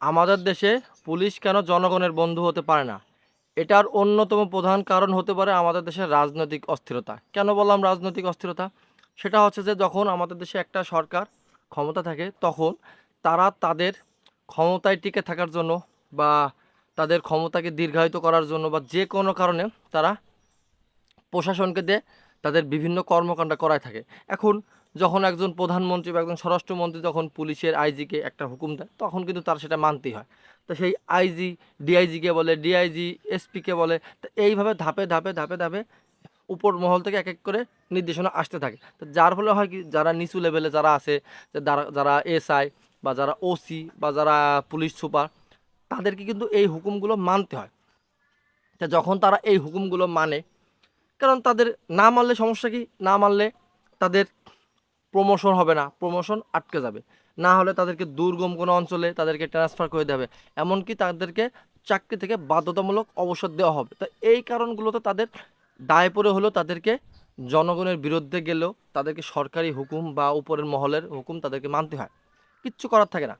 আমাদের দেশে পুলিশ কেন জনগণের বন্ধু হতে পারে না? এটার অন্যতম প্রধান কারণ হতে পারে আমাদের দেশের রাজনৈতিক অস্থিরতা। কেন বললাম রাজনৈতিক অস্থিরতা? সেটা হচ্ছে যে যখন আমাদের দেশে একটা সরকার ক্ষমতা থাকে, তখন তারা তাদের ক্ষমতায় টিকে থাকার জন্য বা তাদের ক্ষমতাকে দীর্ঘায়িত করার জন্য বা যে কোনো কারণে তারা প্রশাসনকে দিয়ে তাদের বিভিন্ন কর্মকাণ্ড করায় থাকে। এখন যখন একজন প্রধানমন্ত্রী বা একজন স্বরাষ্ট্রমন্ত্রী যখন পুলিশের আইজিকে একটা হুকুম দেয়, তখন কিন্তু তার সেটা মানতেই হয়। তো সেই আইজি, ডিআইজিকে বলে, ডিআইজি, এসপিকে বলে, তো এইভাবে ধাপে ধাপে ধাপে ধাপে উপর মহল থেকে এক এক করে নির্দেশনা আসতে থাকে। তো যার ফলে হয় কি, যারা নিচু লেভেলে যারা আছে যারা এসআই বা যারা ওসি বা যারা পুলিশ সুপার, তাদেরকে কিন্তু এই হুকুমগুলো মানতে হয়। তা যখন তারা এই হুকুমগুলো মানে কারণ তাদের না মানলে সমস্যা কি? না মানলে তাদের প্রমোশন হবে না। প্রমোশন আটকে যাবে। না হলে তাদেরকে দুর্গম কোনো অঞ্চলে তাদেরকে ট্রান্সফার করে দেবে এমনকি তাদেরকে চাকরি থেকে বাধ্যতামূলক অবসর দেওয়া হবে। তো এই কারণগুলোতে তাদের দায় পড়ে হলেও তাদেরকে জনগণের বিরুদ্ধে গেলেও তাদেরকে সরকারি হুকুম বা উপরের মহলের হুকুম তাদেরকে মানতে হয়। কিচ্ছু করার থাকে না।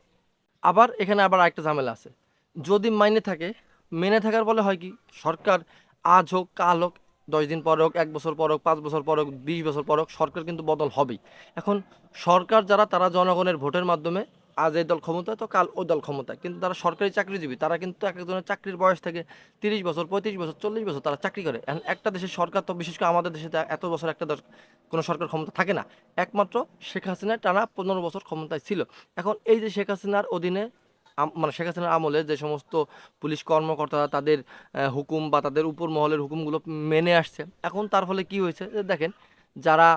আবার এখানে আবার আরেকটা ঝামেলা আছে। যদি মাইনে থাকে, মেনে থাকার ফলে হয় কি? সরকার আজ হোক, কাল হোক দশ দিন পর হোক, এক বছর পর হোক, পাঁচ বছর পর হোক, বিশ বছর পর হোক, সরকার কিন্তু বদল হবেই। এখন সরকার যারা, তারা জনগণের ভোটের মাধ্যমে আজ এই দল ক্ষমতায়, তো কাল ওই দল ক্ষমতায়। কিন্তু তারা সরকারি চাকরিজীবী, তারা কিন্তু এক একজনের চাকরির বয়স থেকে তিরিশ বছর, পঁয়ত্রিশ বছর, চল্লিশ বছর তারা চাকরি করে। এখন একটা দেশের সরকার, তো বিশেষ করে আমাদের দেশে এত বছর একটা কোনো সরকার ক্ষমতা থাকে না। একমাত্র শেখ হাসিনা টানা পনেরো বছর ক্ষমতায় ছিল। এখন এই যে শেখ হাসিনার অধীনে মানে শেখ হাসিনার আমলে যে সমস্ত পুলিশ কর্মকর্তারা তাদের হুকুম বা তাদের উপর মহলের হুকুমগুলো মেনে আসছে, এখন তার ফলে কি হয়েছে? যে দেখেন, যারা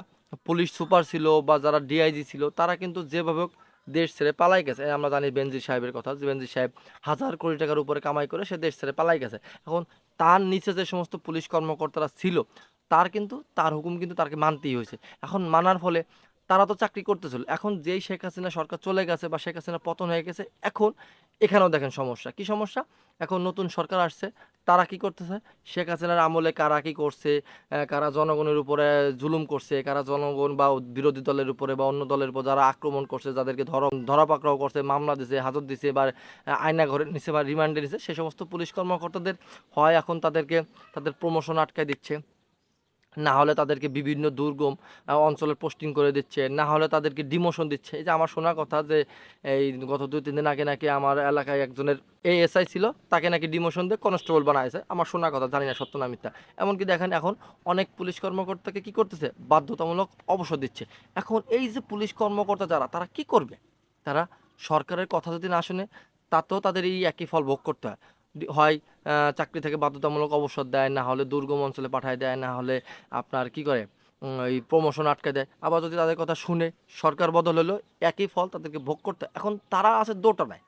পুলিশ সুপার ছিল বা যারা ডিআইজি ছিল, তারা কিন্তু যেভাবে দেশ ছেড়ে পালাই গেছে। আমরা জানি বেনজির সাহেবের কথা বেনজির সাহেব হাজার কোটি টাকার উপরে কামাই করে সে দেশ ছেড়ে পালাই গেছে। এখন তার নিচে যে সমস্ত পুলিশ কর্মকর্তারা ছিল, তার কিন্তু, তার হুকুম কিন্তু তাকে মানতেই হয়েছে। এখন মানার ফলে তারা তো চাকরি করতেছিল। এখন যেই শেখ হাসিনা সরকার চলে গেছে বা শেখ হাসিনা পতন হয়ে গেছে, এখন এখানেও দেখেন সমস্যা। কি সমস্যা? এখন নতুন সরকার আসছে, তারা কি করতেছে? শেখ হাসিনার আমলে কারা কি করছে? কারা জনগণের উপরে জুলুম করছে? কারা জনগণ বা বিরোধী দলের উপরে বা অন্য দলের উপর যারা আক্রমণ করছে, যাদেরকে ধর ধরা পাকড়াও করছে, মামলা দিছে, হাজত দিছে বা আয়না ঘরে নিছে বা রিমান্ডে নিছে, সে সমস্ত পুলিশ কর্মকর্তাদের হয় এখন তাদেরকে, তাদের প্রমোশন আটকায় দিচ্ছে। না হলে তাদেরকে বিভিন্ন দুর্গম আহ, অঞ্চলে পোস্টিং করে দিচ্ছে না হলে তাদেরকে ডিমোশন দিচ্ছে। এই যে আমার শোনা কথা যে এই গত দুই তিন দিন আগে নাকি আমার এলাকায় একজনের এএসআই ছিল তাকে নাকি ডিমোশন দিয়ে কনস্টেবল বানাইছে। আমার শোনা কথা জানি না সত্য না মিথ্যা। এমনকি দেখেন এখন অনেক পুলিশ কর্মকর্তাকে কি করতেছে? বাধ্যতামূলক অবসর দিচ্ছে। এখন এই যে পুলিশ কর্মকর্তা যারা তারা কি করবে? তারা সরকারের কথা যদি না শুনে তাতেও তাদের এই একই ফল ভোগ করতে হয়। হয় চাকরি থেকে বাধ্যতামূলক অবসর দেয়, না হলে দুর্গম অঞ্চলে পাঠায় দেয়, না হলে আপনার কি করে এই প্রমোশন আটকে দেয়। আবার যদি তাদের কথা শুনে সরকার বদল হলো, একই ফল তাদেরকে ভোগ করতে। এখন তারা আছে দোটা নাই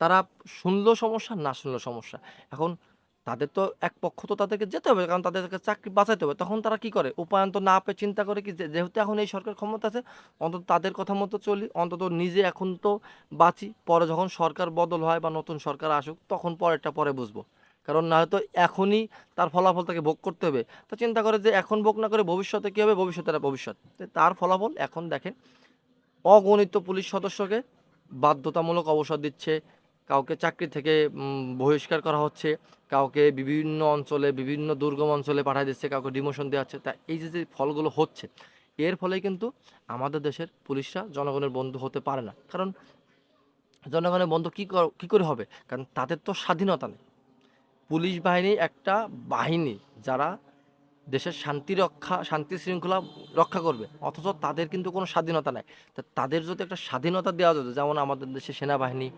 তারা শুনলেও সমস্যা, না শুনলেও সমস্যা। এখন তাদের তো এক পক্ষ তো তাদেরকে যেতে হবে, কারণ তাদেরকে চাকরি বাঁচাইতে হবে। তখন তারা কি করে? উপায়ন্ত না পেয়ে চিন্তা করে কি যেহেতু এখন এই সরকার ক্ষমতা আছে, অন্তত তাদের কথা মতো চলি, অন্তত নিজে এখন তো বাঁচি। পরে যখন সরকার বদল হয় বা নতুন সরকার আসুক, তখন পরেরটা পরে বুঝব। কারণ না হয়তো এখনই তার ফলাফল তাকে ভোগ করতে হবে। তো চিন্তা করে যে, এখন ভোগ না করে ভবিষ্যতে কী হবে? ভবিষ্যতের ভবিষ্যৎ। তার ফলাফল এখন দেখেন, অগণিত পুলিশ সদস্যকে বাধ্যতামূলক অবসর দিচ্ছে কাউকে চাকরি থেকে বহিষ্কার করা হচ্ছে, কাউকে বিভিন্ন অঞ্চলে, বিভিন্ন দুর্গম অঞ্চলে পাঠিয়ে দিচ্ছে, কাউকে ডিমোশন দেওয়া হচ্ছে। তা এই যে যে ফলগুলো হচ্ছে, এর ফলে কিন্তু আমাদের দেশের পুলিশরা জনগণের বন্ধু হতে পারে না। কারণ জনগণের বন্ধু কী কী করে হবে? কারণ তাদের তো স্বাধীনতা নেই। পুলিশ বাহিনী একটা বাহিনী যারা দেশের শান্তি রক্ষা, শান্তি শৃঙ্খলা রক্ষা করবে, অথচ তাদের কিন্তু কোনো স্বাধীনতা নাই। তা তাদের যদি একটা স্বাধীনতা দেওয়া যেত, যেমন আমাদের দেশে সেনাবাহিনী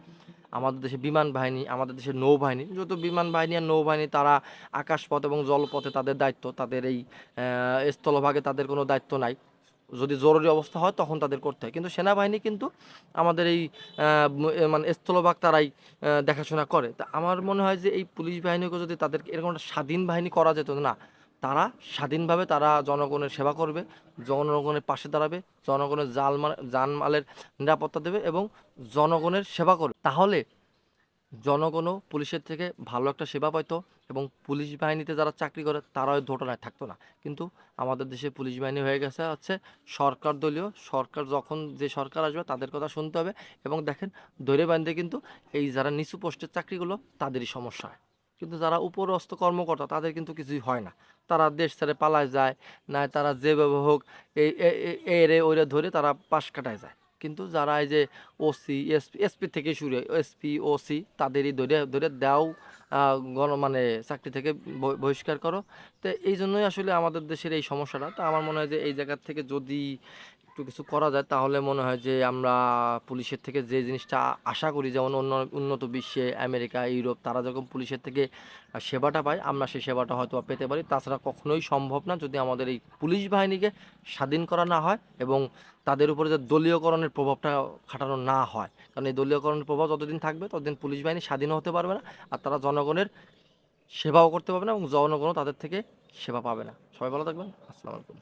আমাদের দেশে বিমান বাহিনী, আমাদের দেশের নৌবাহিনী যেহেতু বিমান বাহিনী আর নৌবাহিনী তারা আকাশপথ এবং জলপথে তাদের দায়িত্ব, তাদের এই স্থলভাগে তাদের কোনো দায়িত্ব নাই। যদি জরুরি অবস্থা হয় তখন তাদের করতে হয়। কিন্তু সেনাবাহিনী কিন্তু আমাদের এই মানে স্থলভাগ তারাই দেখাশোনা করে। তা আমার মনে হয় যে এই পুলিশ বাহিনীকে যদি তাদেরকে এরকম একটা স্বাধীন বাহিনী করা যেত না তারা স্বাধীনভাবে তারা জনগণের সেবা করবে, জনগণের পাশে দাঁড়াবে, জনগণের জালমাল জানমালের নিরাপত্তা দেবে এবং জনগণের সেবা করবে। তাহলে জনগণও পুলিশের থেকে ভালো একটা সেবা পাইতো এবং পুলিশ বাহিনীতে যারা চাকরি করে তারা এই ঘটনায় থাকতো না। কিন্তু আমাদের দেশে পুলিশ বাহিনী হয়ে গেছে হচ্ছে সরকার দলীয়, সরকার যখন যে সরকার আসবে তাদের কথা শুনতে হবে এবং দেখেন দৈরে বান্ধে কিন্তু এই যারা নিচু পোস্টের চাকরিগুলো তাদেরই সমস্যা হয়। কিন্তু যারা উপরস্থ কর্মকর্তা তাদের কিন্তু কিছুই হয় না। তারা দেশ ছেড়ে পালায় যায় না তারা যেভাবে হোক এই এরে ওরে ধরে তারা পাশ কাটায় যায়। কিন্তু যারা এই যে ওসি এসপি এসপি থেকে শুরু এসপি ওসি তাদেরই ধরে ধরে দাও গণ মানে চাকরি থেকে বহি- বহিষ্কার করো। তো এই জন্যই আসলে আমাদের দেশের এই সমস্যাটা। তো আমার মনে হয় যে এই জায়গার থেকে যদি একটু কিছু করা যায়, তাহলে মনে হয় যে আমরা পুলিশের থেকে যে জিনিসটা আশা করি, যেমন অন্য উন্নত বিশ্বে, আমেরিকা, ইউরোপ, তারা যখন পুলিশের থেকে সেবাটা পায়, আমরা সেই সেবাটা হয়তো পেতে পারি। তাছাড়া কখনোই সম্ভব না যদি আমাদের এই পুলিশ বাহিনীকে স্বাধীন করা না হয় এবং তাদের উপরে যে দলীয়করণের প্রভাবটা খাটানো না হয়। কারণ এই দলীয়করণের প্রভাব যতদিন থাকবে, ততদিন পুলিশ বাহিনী স্বাধীন হতে পারবে না আর তারা জনগণের সেবাও করতে পারবে না এবং জনগণও তাদের থেকে সেবা পাবে না। সবাই ভালো থাকবেন। আসসালামু আলাইকুম।